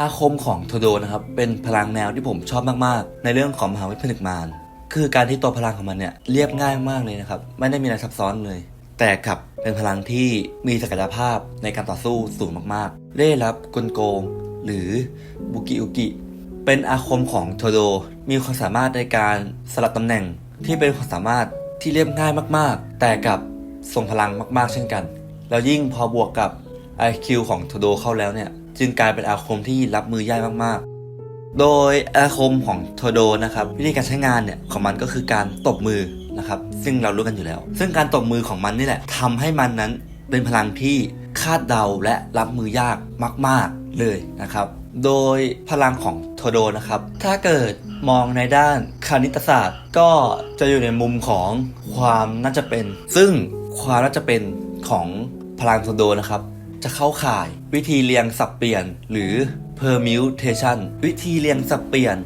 อาคมของโทโดนะครับเป็นพลังแนวที่ผมชอบมากๆ ในเรื่องของมหาวิทยาลัยมารคือการที่ตัวพลังของมันเนี่ยเรียบง่ายมากเลยนะครับไม่ได้มีอะไรซับซ้อนเลย แต่กับเป็นพลังที่มีศักยภาพในการต่อสู้สูงมากๆ ได้รับกลโกง หรือบุกิอุกิเป็นอาคมของโทโดมีความสามารถในการสลับตำแหน่งที่เป็นความสามารถที่เรียบง่ายมากๆ แต่กับทรงพลังมากๆ เช่นกัน แล้วยิ่งพอบวกกับ IQ ของโทโดเข้าแล้วเนี่ย จึงกลายเป็นอาคมที่รับมือยากมากๆ โดยอาคมของโทโดนะครับวิธีการใช้งานเนี่ยของมันก็คือการตบมือนะครับซึ่งเรารู้กันอยู่แล้ว ซึ่งการตบมือของมันนี่แหละทำให้มันนั้นเป็นพลังที่คาดเดาและรับมือยากมาก ๆเลยนะครับ โดยพลังของโทโดนะครับ ถ้าเกิดมองในด้านคณิตศาสตร์ ก็จะอยู่ในมุมของความน่าจะเป็น ซึ่งความน่าจะเป็นของพลังโทโดนะครับ จะเข้าข่าย วิธีเรียงสับเปลี่ยน หรือ permutation วิธีเรียงสับเปลี่ยน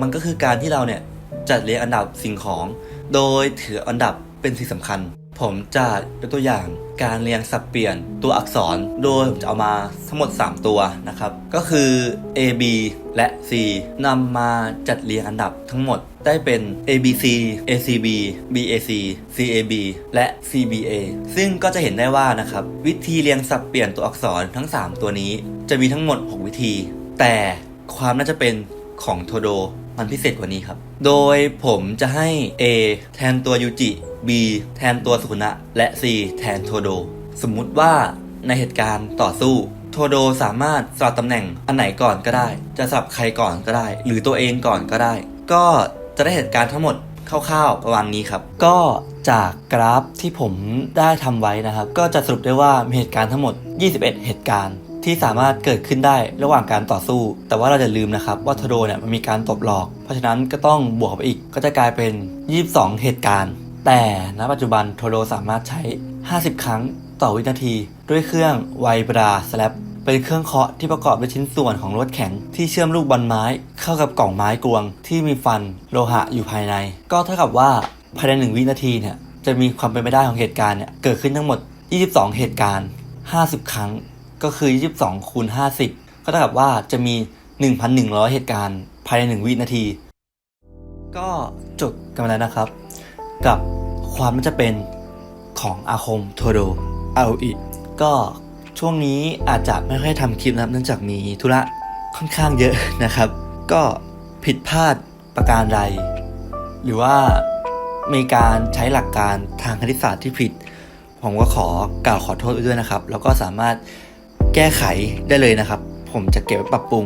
มันก็คือการที่เราเนี่ยจัดเรียงอันดับสิ่งของ โดยถืออันดับเป็นสิ่งสำคัญ ผมจะยกตัวอย่างการเรียงสับเปลี่ยนตัวอักษร โดยผมจะเอามาทั้งหมด 3 ตัวนะครับ ก็คือ A B และ C นำมาจัดเรียงอันดับทั้งหมด ได้เป็น A B C A C B B A C C A B และ C B A ซึ่งก็จะเห็นได้ว่านะครับ วิธีเรียงสับเปลี่ยนตัวอักษรทั้ง 3 ตัวนี้ จะมีทั้งหมด 6 วิธี แต่ความน่าจะเป็นของโทโดมันพิเศษกว่านี้ครับ โดยผมจะให้ A แทนตัวยูจิ B แทนตัวสุคุนะและ C แทนโทโด สมมุติว่าในเหตุการณ์ต่อสู้โทโดสามารถสลับตำแหน่งอันไหนก่อนก็ได้ จะสลับใครก่อนก็ได้ หรือตัวเองก่อนก็ได้ ก็ จะได้เหตุการณ์ทั้งหมดคร่าวๆประมาณนี้ครับ ก็จากกราฟที่ผมได้ทำไว้นะครับ ก็จะสรุปได้ว่ามีเหตุการณ์ทั้งหมด 21 เหตุการณ์ที่สามารถเกิดขึ้นได้ระหว่างการต่อสู้ แต่ว่าเราจะลืมนะครับว่าโทโดเนี่ยมันมีการตบหลอก เพราะฉะนั้นก็ต้องบวกไปอีกก็จะกลายเป็น 22 เหตุการณ์ แต่ณปัจจุบันโทโดสามารถใช้ 50 ครั้งต่อวินาที ด้วยเครื่องไวบราสแลป เป็นเครื่องเคาะที่ประกอบด้วยชิ้นส่วนของลวดแข็งที่เชื่อมลูกบอลไม้เข้ากับกล่องไม้กลวง ที่มีฟันโลหะอยู่ภายใน ก็เท่ากับว่าภายในหนึ่งวินาทีเนี่ยจะมีความเป็นไปได้ของเหตุการณ์เนี่ยเกิดขึ้นทั้งหมด 22 เหตุการณ์ 50 ครั้ง ก็คือ 22 คูณ 50 ก็เท่ากับว่าจะมี 1,100 เหตุการณ์ภายใน 1 วินาที ก็จบกันแล้วนะครับ กับความน่าจะเป็นของอาคมโทโดเอาอีก็ ช่วงนี้อาจจะไม่ค่อยทำคลิปนะครับเนื่องจากมีธุระค่อนข้างเยอะนะครับ ก็ผิดพลาดประการใด หรือว่ามีการใช้หลักการทางคณิตศาสตร์ที่ผิด ผมก็ขอกล่าวขอโทษด้วยนะครับ แล้วก็สามารถแก้ไขได้เลยนะครับ ผมจะเก็บไว้ปรับปรุง